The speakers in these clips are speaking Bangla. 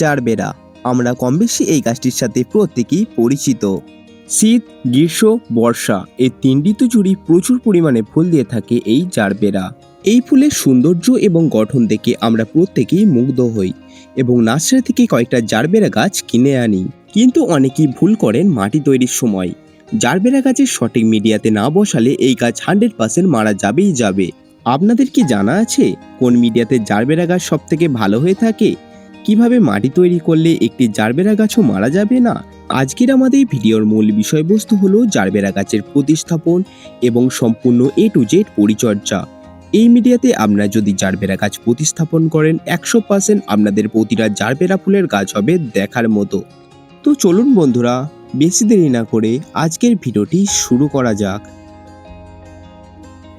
চারবেরা আমরা কম বেশি এই গাছটির সাথে প্রত্যেকেই পরিচিত। শীত, গ্রীষ্ম, বর্ষা, এই তিন ঋতু জুড়ে প্রচুর পরিমাণে ফুল দিয়ে থাকে এই জারবেরা এই ফুলের সৌন্দর্য এবং গঠন দেখে আমরা প্রত্যেকেই মুগ্ধ হই এবং নার্সারি থেকে কয়েকটা জারবেরা গাছ কিনে আনি। কিন্তু অনেকেই ভুল করেন মাটি তৈরির সময়। জারবেরা গাছের সঠিক মিডিয়াতে না বসালে এই গাছ হান্ড্রেড পার্সেন্ট মারা যাবেই যাবে। আপনাদের কি জানা আছে কোন মিডিয়াতে জারবেরা গাছ সব থেকে ভালো হয়ে থাকে? কীভাবে মাটি তৈরি করলে একটি জারবেরা গাছও মারা যাবে না? আজকের আমাদের ভিডিওর মূল বিষয়বস্তু হলো জারবেরা গাছের প্রতিস্থাপন এবং সম্পূর্ণ এ টু জেড পরিচর্যা। এই মিডিয়াতে আপনারা যদি জারবেরা গাছ প্রতিস্থাপন করেন, একশো পার্সেন্ট আপনাদের প্রতিটা জারবেরা ফুলের গাছ হবে দেখার মতো। তো চলুন বন্ধুরা, বেশি দেরি না করে আজকের ভিডিওটি শুরু করা যাক।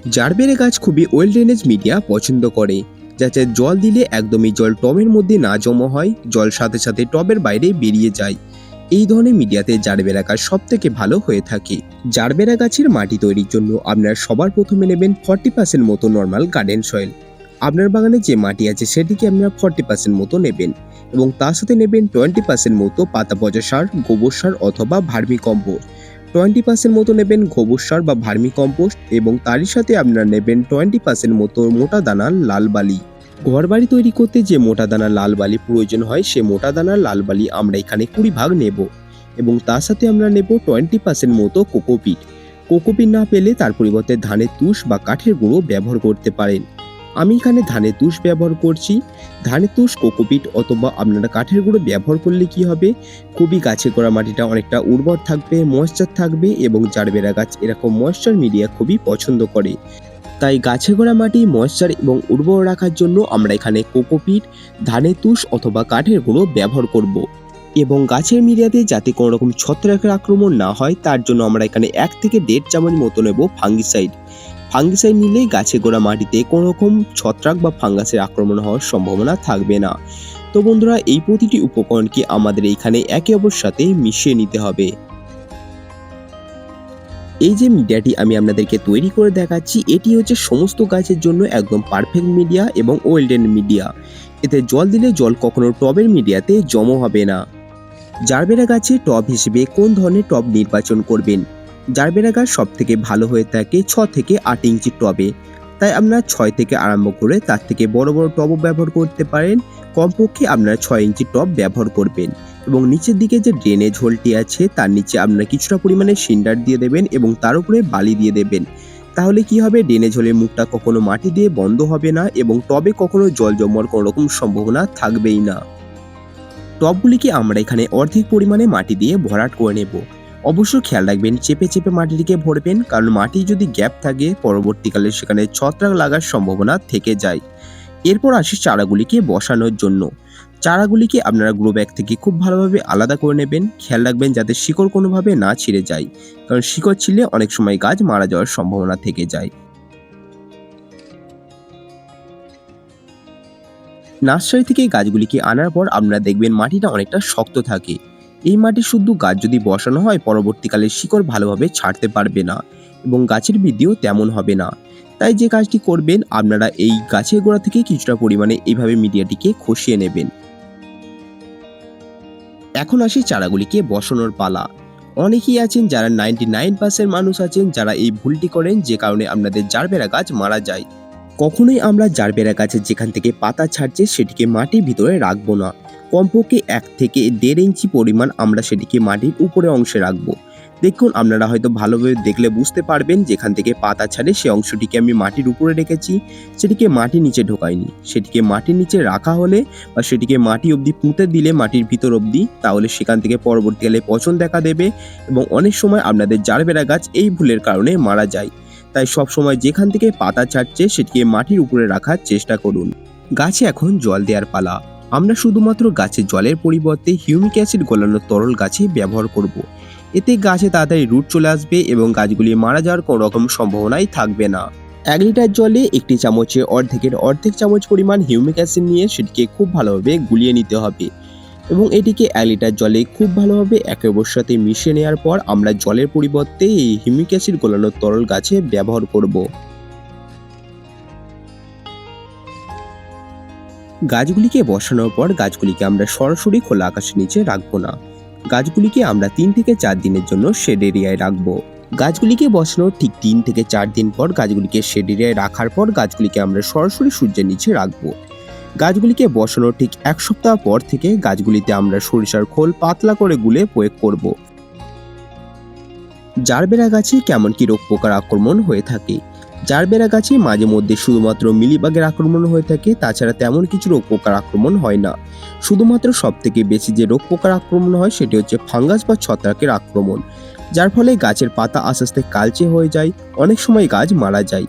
জারবেরা গাছ খুবই ওয়েল ড্রেনেজ মিডিয়া পছন্দ করে। যাতে জল দিলে একদমই জল টবের মধ্যে না জমা হয়, জল সাথে সাথে টবের বাইরে বেরিয়ে যায়। এই ধরনের মিডিয়াতে জারবেরা গাছ সব থেকে ভালো হয়ে থাকে। জারবেরা গাছের মাটি তৈরির জন্য আপনারা সবার প্রথমে নেবেন ফর্টি পার্সেন্ট মতো নর্মাল গার্ডেন সয়েল আপনার বাগানে যে মাটি আছে, সেটিকে আপনারা ফর্টি পার্সেন্ট মতো নেবেন এবং তার সাথে নেবেন টোয়েন্টি পার্সেন্ট মতো পাতা পচা সার, গোবর সার অথবা ভার্মি কম্পোস্ট। টোয়েন্টি পার্সেন্ট মতো নেবেন গোবর সার বা ভার্মি কম্পোস্ট এবং তারই সাথে আপনারা নেবেন টোয়েন্টি পার্সেন্ট মতো মোটা দানার লাল বালি। ঘর বাড়ি তৈরি করতে যে মোটা দানার লাল বালি প্রয়োজন হয়, সে মোটা দানার লাল বালি আমরা এখানে কুড়ি ভাগ নেব। এবং তার সাথে আমরা নেব টোয়েন্টি পার্সেন্ট মতো কোকোপিট। কোকোপিট না পেলে তার পরিবর্তে ধানের তুষ বা কাঠের গুঁড়ো ব্যবহার করতে পারেন। আমি এখানে ধানের তুষ ব্যবহার করছি। ধানের তুষ, কোকোপিট অথবা আপনারা কাঠের গুঁড়ো ব্যবহার করলে কি হবে? খুবই গাছে করা মাটিটা অনেকটা উর্বর থাকবে ময়েশ্চার থাকবে এবং জারবেরা গাছ এরকম ময়েশ্চার মিডিয়া খুবই পছন্দ করে। তাই গাছে গোড়া মাটি, ময়েশ্চার এবং উর্বর রাখার জন্য আমরা এখানে কোকোপিট, ধানের তুষ অথবা কাঠের গুঁড়ো ব্যবহার করব। এবং গাছের মিডিয়াতে যাতে কোনো রকম ছত্রাকের আক্রমণ না হয়, তার জন্য আমরা এখানে এক থেকে দেড় চামচ মতো নেব ফাঙ্গিসাইড। ফাঙ্গিসাইড নিলে গাছে গোড়া মাটিতে কোনো রকম ছত্রাক বা ফাঙ্গাসের আক্রমণ হওয়ার সম্ভাবনা থাকবে না। তো বন্ধুরা, এই প্রতিটি উপকরণকে আমাদের এইখানে একে অপর সাথে মিশিয়ে নিতে হবে। এই যে মিডিয়াটি আমি আপনাদেরকে তৈরি করে দেখাচ্ছি, এটি হচ্ছে সমস্ত গাছের জন্য একদম পারফেক্ট মিডিয়া এবং ওয়েলডেন মিডিয়া এতে জল দিলে জল কখনো টবের মিডিয়াতে জমা হবে না। জারবেরা গাছে টব হিসেবে কোন ধরনের টব নির্বাচন করবেন? জারবেরা গাছ সব থেকে ভালো হয়ে থাকে ছ থেকে আট ইঞ্চি টবে। তাই আপনারা ছয় থেকে আরম্ভ করে তার থেকে বড় বড় টবও ব্যবহার করতে পারেন। কমপক্ষে আপনারা ছয় ইঞ্চি টব ব্যবহার করবেন। এবং নিচের দিকে যে ড্রেনেজ হোলটি আছে, তার নিচে আপনারা কিছুটা পরিমাণে সিন্ডার দিয়ে দেবেন এবং তার উপরে বালি দিয়ে দেবেন। তাহলে কি হবে? ড্রেনেজ হোলের মুখটা কখনো মাটি দিয়ে বন্ধ হবে না এবং টবে কখনো জল জমার কোনো রকম সম্ভাবনা থাকবেই না। টবগুলিকে আমরা এখানে অর্ধেক পরিমাণে মাটি দিয়ে ভরাট করে নেব। অবশ্য খেয়াল রাখবেন, চেপে চেপে মাটিটিকে ভরবেন, কারণ মাটি যদি গ্যাপ থাকে, পরবর্তীকালে সেখানে ছত্রাক লাগার সম্ভাবনা থেকে যায়। এরপর আসি চারাগুলিকে বসানোর জন্য। চারাগুলিকে আপনারা গ্রো ব্যাগ থেকে খুব ভালোভাবে আলাদা করে নেবেন। খেয়াল রাখবেন যাতে শিকড় কোনোভাবে না ছিঁড়ে যায়, কারণ শিকড় ছিলে অনেক সময় গাছ মারা যাওয়ার সম্ভাবনা থেকে যায়। নার্সারি থেকে গাছগুলিকে আনার পর আপনারা দেখবেন মাটিটা অনেকটা শক্ত থাকে। এই মাটি শুধু গাছ যদি বসানো হয়, পরবর্তীকালে শিকড় ভালোভাবে ছাড়তে পারবে না। এবং গাছের বৃদ্ধিও তেমন হবে না। তাই যে কাজটি করবেন, আপনারা এই গাছের গোড়া থেকে কিছুটা পরিমাণে এইভাবে মিডিয়াটিকে খসিয়ে নেবেন। এখন আসি চারাগুলিকে বসানোর পালা। অনেকেই আছেন যারা নাইনটি নাইন পার্সেন্ট মানুষ আছেন, যারা এই ভুলটি করেন যে কারণে আপনাদের জারবেরা গাছ মারা যায়। কখনোই আমরা জারবেরা গাছের যেখান থেকে পাতা ছাড়ছে সেটিকে মাটির ভিতরে রাখব না। কমপক্ষে এক থেকে দেড় ইঞ্চি পরিমাণ আমরা সেটিকে মাটির উপরে অংশে রাখব। দেখুন, আপনারা হয়তো ভালোভাবে দেখলে বুঝতে পারবেন যেখান থেকে পাতা ছাড়ে সেই অংশটিকে আমি মাটির উপরে রেখেছি। সেটিকে মাটির নিচে ঢোকাইনি। সেটিকে মাটির নিচে রাখা হলে বা সেটিকে মাটি অবধি পুঁতে দিলে মাটির ভিতর অবধি, তাহলে সেখান থেকে পরবর্তীকালে পচন দেখা দেবে এবং অনেক সময় আপনাদের জারবেরা গাছ এই ভুলের কারণে মারা যায়। তাই সব সময় যেখান থেকে পাতা ছাড়ছে, সেটিকে মাটির উপরে রাখার চেষ্টা করুন। গাছে এখন জল দেওয়ার পালা। আমরা শুধুমাত্র গাছে জলের পরিবর্তে হিউমিক অ্যাসিড গলানো তরল গাছে ব্যবহার করব। এতে গাছে তাড়াতাড়ি রুট চলে আসবে এবং গাছগুলি মারা যাওয়ার কোনো রকম সম্ভাবনাই থাকবে না। এক লিটার জলে একটি চামচে অর্ধেকের অর্ধেক চামচ পরিমাণ হিউমিক অ্যাসিড নিয়ে সেটিকে খুব ভালোভাবে গুলিয়ে নিতে হবে এবং এটিকে এক লিটার জলে খুব ভালোভাবে একে অপর সাথে মিশিয়ে নেওয়ার পর আমরা জলের পরিবর্তে এই হিউমিক অ্যাসিড গলানো তরল গাছে ব্যবহার করব। গাছগুলিকে বসানোর পর গাছগুলিকে আমরা সরাসরি খোলা আকাশের নিচে রাখব না। গাছগুলিকে আমরা তিন থেকে চার দিনের জন্য শেড এরিয়ায় রাখব। গাছগুলিকে বসানোর ঠিক তিন থেকে চার দিন পর গাছগুলিকে শেড এরিয়ায় রাখার পর গাছগুলিকে আমরা সরাসরি সূর্যের নিচে রাখব। গাছগুলিকে বসানোর ঠিক এক সপ্তাহ পর থেকে গাছগুলিতে আমরা সরিষার খোল পাতলা করে গুলে প্রয়োগ করব। জারবেরা গাছে কেমন কি রোগ পোকার আক্রমণ হয়ে থাকে? জারবেরা গাছে মাঝে মধ্যে শুধুমাত্র মিলিবাগের আক্রমণ হয়ে থাকে, তাছাড়া তেমন কিছু রোগ পোকার আক্রমণ হয় না। শুধুমাত্র সব থেকে বেশি যে রোগ পোকার আক্রমণ হয়, সেটি হচ্ছে ফাঙ্গাস বা ছত্রাকের আক্রমণ, যার ফলে গাছের পাতা আস্তে আস্তে কালচে হয়ে যায়, অনেক সময় গাছ মারা যায়।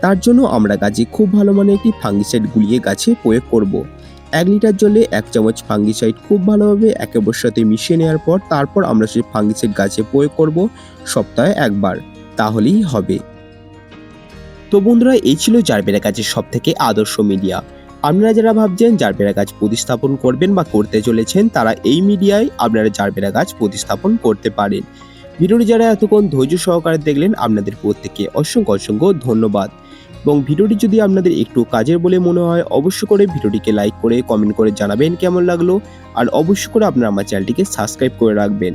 তার জন্য আমরা গাছে খুব ভালো মানের একটি ফাঙ্গিসাইড গুলিয়ে গাছে প্রয়োগ করব। এক লিটার জলে এক চামচ ফাঙ্গিসাইড খুব ভালোভাবে একেবারে সাথে মিশিয়ে নেওয়ার পর, তারপর আমরা সেই ফাঙ্গিসাইড গাছে প্রয়োগ করব সপ্তাহে একবার। তাহলেই হবে। তো বন্ধুরা, এই ছিল জারবেরা গাছের সব থেকে আদর্শ মিডিয়া। আপনারা যারা ভাবছেন জারবেরা গাছ প্রতিস্থাপন করবেন বা করতে চলেছেন, তারা এই মিডিয়ায় আপনারা জারবেরা গাছ প্রতিস্থাপন করতে পারেন। ভিডিওটি যারা এতক্ষণ ধৈর্য সহকারে দেখলেন, আপনাদের প্রত্যেককে অসংখ্য অসংখ্য ধন্যবাদ। এবং ভিডিওটি যদি আপনাদের একটু কাজের বলে মনে হয়, অবশ্যই করে ভিডিওটিকে লাইক করে, কমেন্ট করে জানাবেন কেমন লাগল। আর অবশ্যই করে আপনারা আমার চ্যানেলটিকে সাবস্ক্রাইব করে রাখবেন।